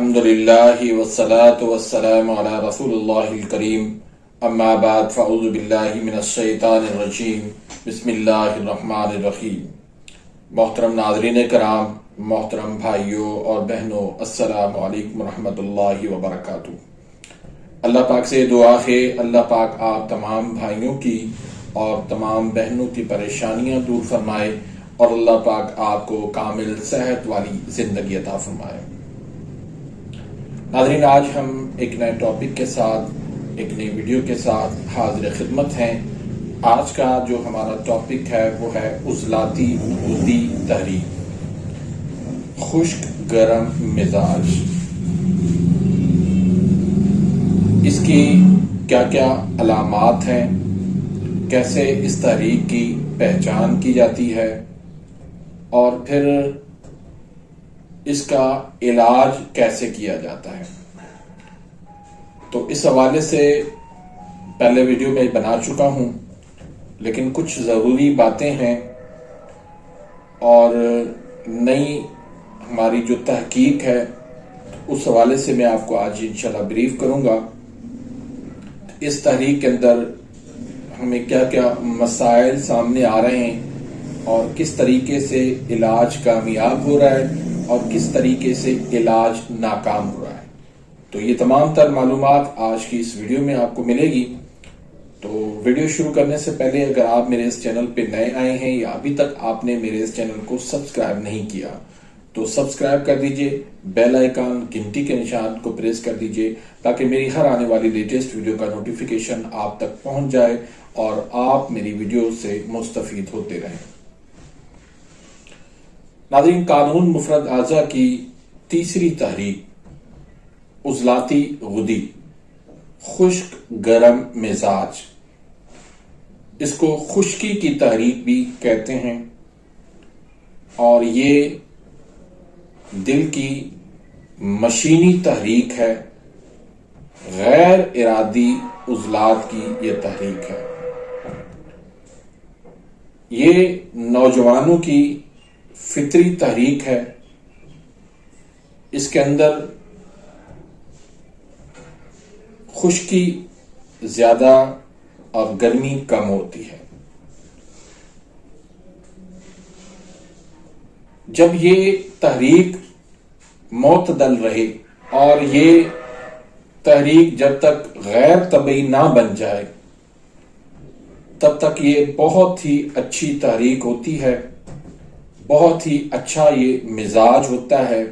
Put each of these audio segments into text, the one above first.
अल्हम्दुलिल्लाहि वस्सलातु वस्सलामु अला रसूलिल्लाहिल करीम अम्मा बाद फ़अऊज़ु बिल्लाहि मिनश शैतानिर रजीम बिस्मिल्लाहिर रहमानिर रहीम मोहतरम नाजरीन कराम मोहतरम भाइयों और बहनों अस्सलाम वालेकुम रहमतुल्लाहि व बरकातुहू अल्लाह पाक से दुआ है अल्लाह पाक आप तमाम भाइयों की और तमाम बहनों की परेशानियाँ दूर फरमाए और अल्लाह पाक आपको कामिल सेहत वाली ज़िंदगी अता फरमाए नाजरीन, आज हम एक नए टॉपिक के साथ, एक नई वीडियो के साथ हाजिर खिदमत हैं। आज का जो हमारा टॉपिक है, वो है उजलाती बूदी तहरीक खुश्क गर्म मिजाज। इसकी क्या क्या अलामत हैं? कैसे इस तहरीक की पहचान की जाती है? और फिर इसका इलाज कैसे किया जाता है? तो इस हवाले से पहले वीडियो में बना चुका हूँ, लेकिन कुछ ज़रूरी बातें हैं और नई हमारी जो तहकीक है, उस हवाले से मैं आपको आज इंशाल्लाह ब्रीफ करूँगा। इस तहरीक के अंदर हमें क्या क्या मसाइल सामने आ रहे हैं और किस तरीके से इलाज कामयाब हो रहा है और किस तरीके से इलाज नाकाम हो रहा है। तो ये तमाम तर मालूम आज की इस वीडियो में आपको मिलेगी। तो वीडियो शुरू करने से पहले अगर आप मेरे इस चैनल पे नए आए हैं या अभी तक आपने मेरे इस चैनल को सब्सक्राइब नहीं किया तो सब्सक्राइब कर दीजिए, बेल आइकन, घंटी के निशान को प्रेस कर दीजिए, ताकि मेरी हर आने वाली लेटेस्ट वीडियो का नोटिफिकेशन आप तक पहुँच जाए और आप मेरी वीडियो से मुस्तफ़ होते रहें। नादरीन कानून मुफरत आजा की तीसरी तहरीक उजलाती गुदी, खुश्क गर्म मिजाज। इसको खुश्की की तहरीक भी कहते हैं। और ये दिल की मशीनी तहरीक है, गैर इरादी उजलात की यह तहरीक है। ये नौजवानों की फितरी तहरीक है। इसके अंदर खुश्की ज़्यादा और गर्मी कम होती है। जब ये तहरीक मोतदल रहे और ये तहरीक जब तक गैर तबी ना बन जाए, तब तक ये बहुत ही अच्छी तहरीक होती है। बहुत ही अच्छा ये मिजाज होता है।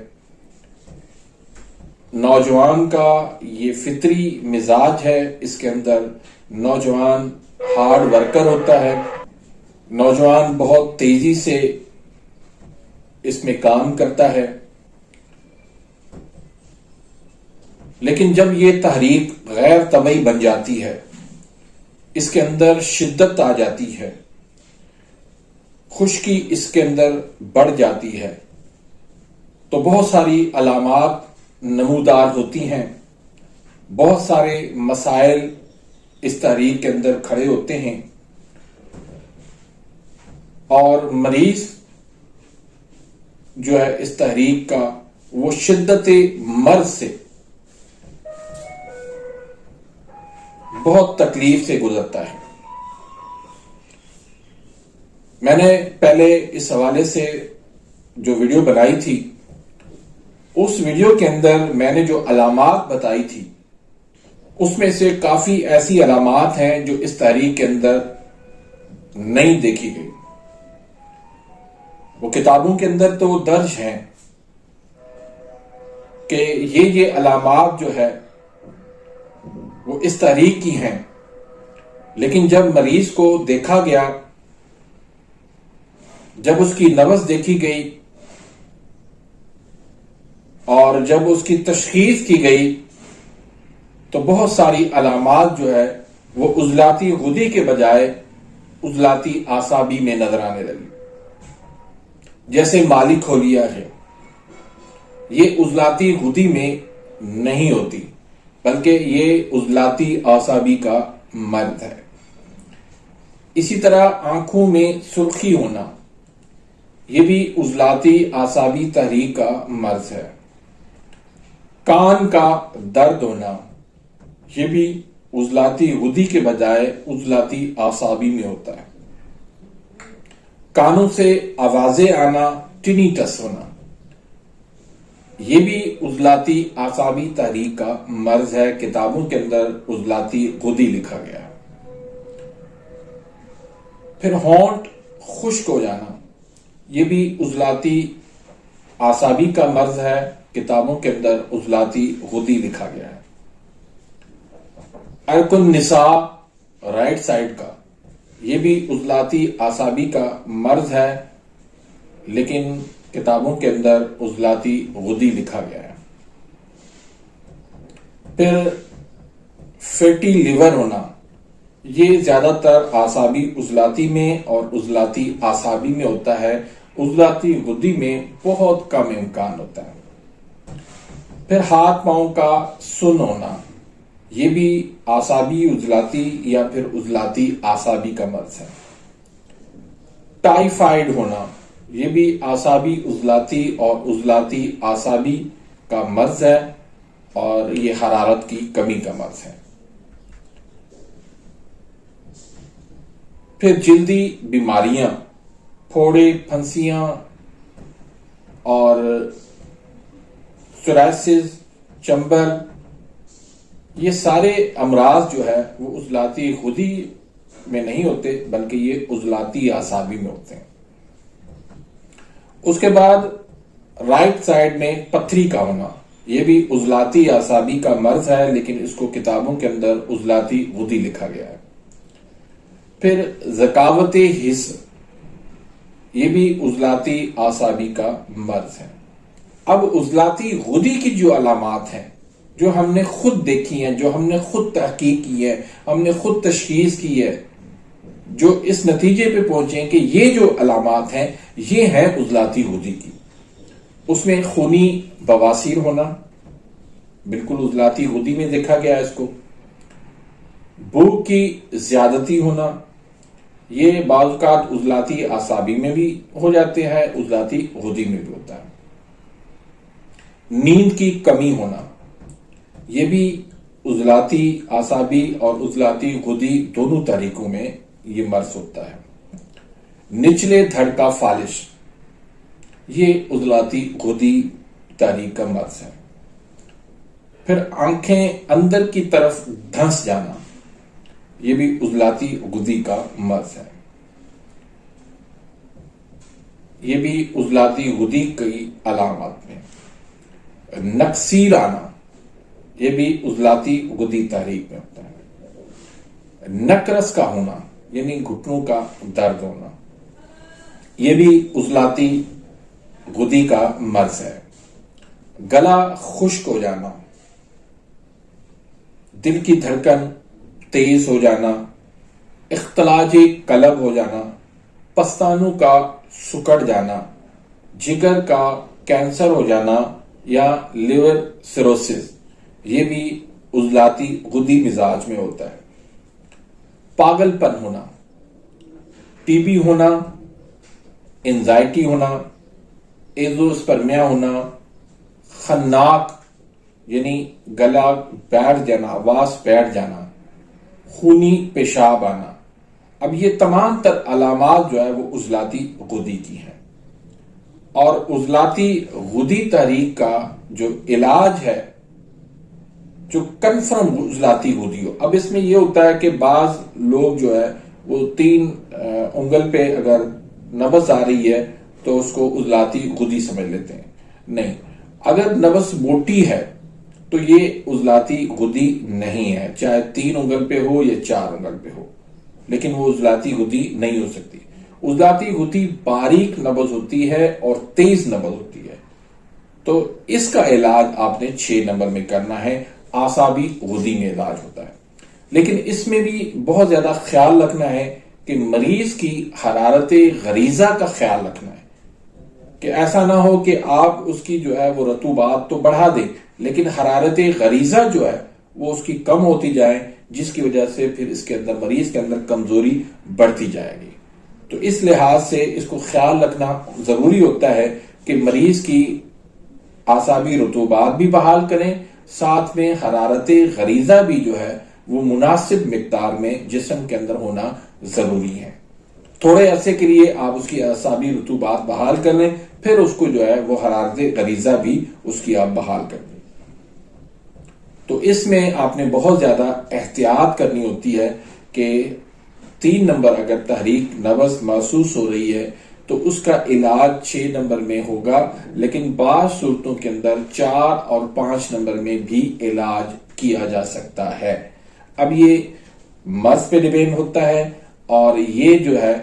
नौजवान का ये फितरी मिजाज है इसके अंदर। नौजवान हार्ड वर्कर होता है। नौजवान बहुत तेज़ी से इसमें काम करता है। लेकिन जब ये तहरीक गैर तबई बन जाती है, इसके अंदर शिद्दत आ जाती है। खुशकी इसके अंदर बढ़ जाती है। तो बहुत सारी अलामत नमूदार होती हैं। बहुत सारे मसाइल इस तहरीक के अंदर खड़े होते हैं। और मरीज़ जो है इस तहरीक का, वो शिद्दत मर्ज से बहुत तकलीफ़ से गुजरता है। मैंने पहले इस हवाले से जो वीडियो बनाई थी, उस वीडियो के अंदर मैंने जो अलामत बताई थी, उसमें से काफ़ी ऐसी अलामत हैं जो इस तारीख के अंदर नहीं देखी गई। वो किताबों के अंदर तो दर्ज हैं कि ये ये अलामत जो है, वो इस तारीख की हैं। लेकिन जब मरीज़ को देखा गया जब उसकी नवज देखी गई और जब उसकी तशखीस की गई तो बहुत सारी अलामत जो है, वो उजलाती गुदी के बजाय उजलाती आसाबी में नज़र आने लगी। जैसे मालिक खोलिया है, ये उजलाती गुदी में नहीं होती, बल्कि ये उजलाती आसाबी का मर्द है। इसी तरह आँखों में सुर्खी होना ये भी उजलाती आसाबी तहरीक का मर्ज है। कान का दर्द होना यह भी उजलाती गुदी के बजाय उजलाती आसाबी में होता है। कानों से आवाज़ें आना, टिनीटस होना यह भी उजलाती आसाबी तहरीक का मर्ज है, किताबों के अंदर उजलाती गुदी लिखा गया। फिर हॉन्ट, खुश्क हो जाना। यह भी उजलाती आसाबी का मर्ज है, किताबों के अंदर उजलाती गुदी लिखा गया है। अरकुन निसा राइट साइड का यह भी उजलाती आसाबी का मर्ज है, लेकिन किताबों के अंदर उजलाती गुदी लिखा गया है। फिर फैटी लिवर होना, ये ज़्यादातर आसाबी उजलाती में और उजलाती आसाबी में होता है उजलाती गुद्दी में बहुत कम इम्कान होता है। फिर हाथ पाओ का सुन होना, ये भी आसाबी उजलाती या फिर उजलाती आसाबी का मर्ज है। टाइफाइड होना, ये भी आसाबी उजलाती और उजलाती आसाबी का मर्ज है और ये हरारत की कमी का मर्ज है। फिर जल्दी बीमारियाँ फोड़े फंसियाँ और सोरासिस चंबल ये सारे अमराज जो है, वो उजलाती खुदी में नहीं होते, बल्कि ये उजलाती आसाबी में होते हैं। उसके बाद राइट साइड में पथरी का होना। ये भी उजलाती आसाबी का मर्ज है, लेकिन इसको किताबों के अंदर उजलाती गुदी लिखा गया है। फिर जकावत हिस्स ये भी उजलाती आसाबी का मर्ज है। अब उजलाती गुदी की जो अलामत हैं, जो हमने खुद देखी हैं, जो हमने खुद तहकीक की है, हमने खुद तशखीस की है, जो इस नतीजे पे पहुँचे कि ये जो अलामत हैं, ये है उजलाती गुदी की। उसमें खूनी बवासीर होना, बिल्कुल उजलाती गुदी में देखा गया इसको। भूख की ज्यादती होना ये बाजुकात उजलाती आसाबी में भी हो जाते हैं, उजलाती गुदी में भी होता है। नींद की कमी होना, ये भी उजलाती आसाबी और उजलाती गुदी दोनों तरीकों में ये मर्ज होता है। निचले धड़ का फालिश, ये उजलाती गुदी तारीख का मर्ज है। फिर आँखें अंदर की तरफ़ धंस जाना ये भी उजलाती गुदी का मर्ज है। ये भी उजलाती गुदी की अलामत में। नक्सीर आना ये भी उजलाती गुदी तारीख में होता है। नकरस का होना, यानी घुटनों का दर्द होना यह भी उजलाती गुदी का मर्ज है। गला खुश्क हो जाना, दिल की धड़कन तेज हो जाना, इख्तलाजी कलब हो जाना, पस्तानों का सुकड़ जाना, जिगर का कैंसर हो जाना या लिवर सिरोसिस, ये भी उजलाती गुदी मिजाज में होता है। पागलपन होना टीबी होना, एंजाइटी होना, एजोस्पर्मिया होना, खन्नाक, यानी गला बैठ जाना, आवाज़ बैठ जाना खूनी पेशाब आना। अब ये तमाम तर अलामत जो है वो उजलाती गुदी की है। और उजलाती गुदी तहरीक का जो इलाज है, जो कन्फर्म उजलाती गुदी हो। अब इसमें यह होता है कि बाज लोग जो है वो तीन उंगल पे अगर नबस आ रही है तो उसको उजलाती गुदी समझ लेते हैं। नहीं, अगर नबस मोटी है तो ये उजलाती गुदी नहीं है। चाहे तीन उंगल पे हो या चार उंगल पे हो। लेकिन वो उजलाती गुदी नहीं हो सकती। उजलाती गुदी बारीक नबज होती है और तेज नबज होती है। तो इसका इलाज आपने छह नंबर में करना है। आसाबी गुदी में इलाज होता है। लेकिन इसमें भी बहुत ज़्यादा ख्याल रखना है कि मरीज़ की हरारत, गरीजा का ख्याल रखना है। कि ऐसा ना हो कि आप उसकी जो है वो रतूबात तो बढ़ा दें, लेकिन हरारत गरीजा जो है वो उसकी कम होती जाए, जिसकी वजह से फिर इसके अंदर, मरीज़ के अंदर कमज़ोरी बढ़ती जाएगी। तो इस लिहाज से इसको ख्याल रखना ज़रूरी होता है कि मरीज़ की आसाबी रतूबात भी बहाल करें, साथ में हरारत गरीजा भी जो है वो मुनासिब मकदार में जिसम के अंदर होना ज़रूरी है। थोड़े अरसे के लिए आप उसकी असाबी रतूबात बहाल कर लें फिर उसको जो है वो हरारत गरीजा भी उसकी आप बहाल कर दें। तो इसमें आपने बहुत ज़्यादा एहतियात करनी होती है कि तीन नंबर अगर तहरीक नवस महसूस हो रही है तो उसका इलाज छह नंबर में होगा, लेकिन बाद सूरतों के अंदर चार और पाँच नंबर में भी इलाज किया जा सकता है। अब ये मर्ज पे डिपेंड होता है और ये जो है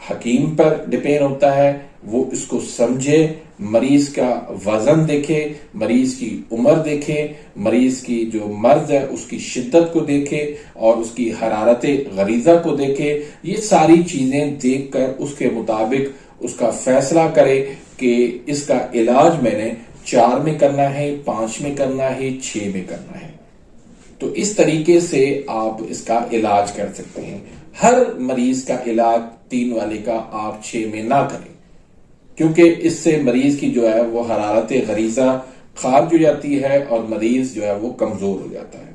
हकीम पर डिपेंड होता है वो इसको समझे, मरीज़ का वज़न देखे, मरीज़ की उम्र देखे, मरीज़ की जो मर्ज है उसकी शिद्दत को देखे और उसकी हरारत, गरीजा को देखे। ये सारी चीज़ें देखकर उसके मुताबिक उसका फैसला करे कि इसका इलाज मैंने चार में करना है, पाँच में करना है छह में करना है। तो इस तरीके से आप इसका इलाज कर सकते हैं। हर मरीज़ का इलाज तीन वाले का आप छह में ना करें। क्योंकि इससे मरीज़ की जो है वो हरारत गरीजा खारिज हो जाती है और मरीज़ जो है वो कमज़ोर हो जाता है।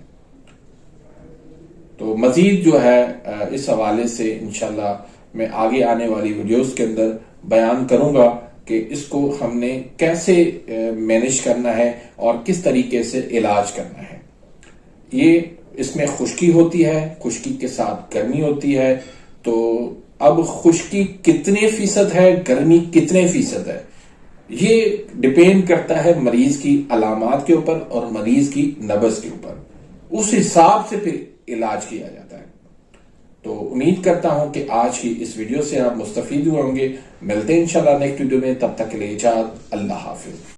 तो मजीद जो है इस हवाले से इनशाला मैं आगे आने वाली वीडियोस के अंदर बयान करूँगा कि इसको हमने कैसे मैनेज करना है और किस तरीके से इलाज करना है। ये इसमें खुश्की होती है, खुश्की के साथ गर्मी होती है तो अब खुश्की कितने फ़ीसद है, गर्मी कितने फ़ीसद है? ये डिपेंड करता है मरीज़ की अलामत के ऊपर और मरीज़ की नबज के ऊपर। उस हिसाब से फिर इलाज किया जाता है। तो उम्मीद करता हूँ कि आज की इस वीडियो से आप मुस्तफ़ हुए होंगे। मिलते हैं इंशाल्लाह नेक्स्ट वीडियो में। तब तक के लिए इजाज़त अल्लाह हाफिज।